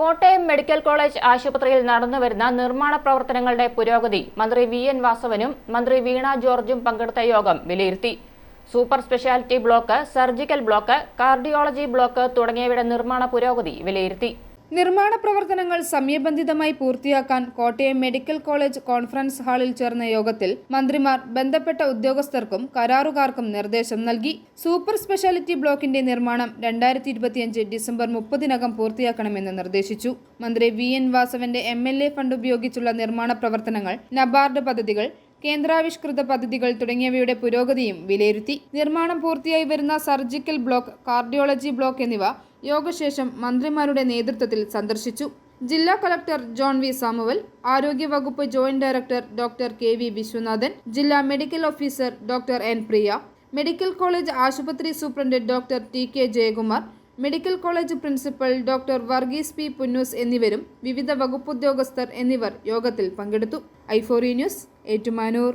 Kottayam medical college ആശുപത്രിയിൽ നടന്നുവരുന്ന നിർമ്മാണ പ്രവർത്തനങ്ങളുടെ പുരോഗതി മന്ത്രി വി എൻ വാസവനും മന്ത്രി വീണ ജോർജും പങ്കെടുത്ത യോഗം വിലയിരുത്തി. Super speciality block surgical block cardiology block തുടങ്ങിയവയുടെ നിർമ്മാണ പുരോഗതി വിലയിരുത്തി. നിർമ്മാണ പ്രവർത്തനങ്ങൾ സമയബന്ധിതമായി പൂർത്തിയാക്കാൻ കോട്ടയം മെഡിക്കൽ കോളേജ് കോൺഫറൻസ് ഹാളിൽ ചേർന്ന യോഗത്തിൽ മന്ത്രിമാർ ബന്ധപ്പെട്ട ഉദ്യോഗസ്ഥർക്കും കരാറുകാർക്കും നിർദ്ദേശം നൽകി. സൂപ്പർ സ്പെഷ്യാലിറ്റി ബ്ലോക്കിന്റെ നിർമ്മാണം രണ്ടായിരത്തി ഇരുപത്തിയഞ്ച് ഡിസംബർ മുപ്പതിനകം പൂർത്തിയാക്കണമെന്ന് നിർദ്ദേശിച്ചു. മന്ത്രി വി എൻ വാസവന്റെ എം എൽ എ ഫണ്ട് ഉപയോഗിച്ചുള്ള നിർമ്മാണ പ്രവർത്തനങ്ങൾ നബാർഡ് പദ്ധതികൾ കേന്ദ്രാവിഷ്കൃത പദ്ധതികൾ തുടങ്ങിയവയുടെ പുരോഗതിയും വിലയിരുത്തി നിർമ്മാണം പൂർത്തിയായി വരുന്ന സർജിക്കൽ ബ്ലോക്ക് കാർഡിയോളജി ബ്ലോക്ക് എന്നിവ യോഗശേഷം മന്ത്രിമാരുടെ നേതൃത്വത്തിൽ സന്ദർശിച്ചു. ജില്ലാ കളക്ടർ ജോൺ വി സാമുവൽ ആരോഗ്യവകുപ്പ് joint director doctor K V Viswanathan ജില്ലാ medical officer doctor N Priya medical college ആശുപത്രി superintendent doctor T K Jayakumar medical college principal doctor Varghese P Punnoose എന്നിവരും വിവിധ വകുപ്പുദ്യോഗസ്ഥർ എന്നിവർ യോഗത്തിൽ പങ്കെടുത്തു. ഐഫോറി ന്യൂസ് ഏറ്റുമാനൂർ.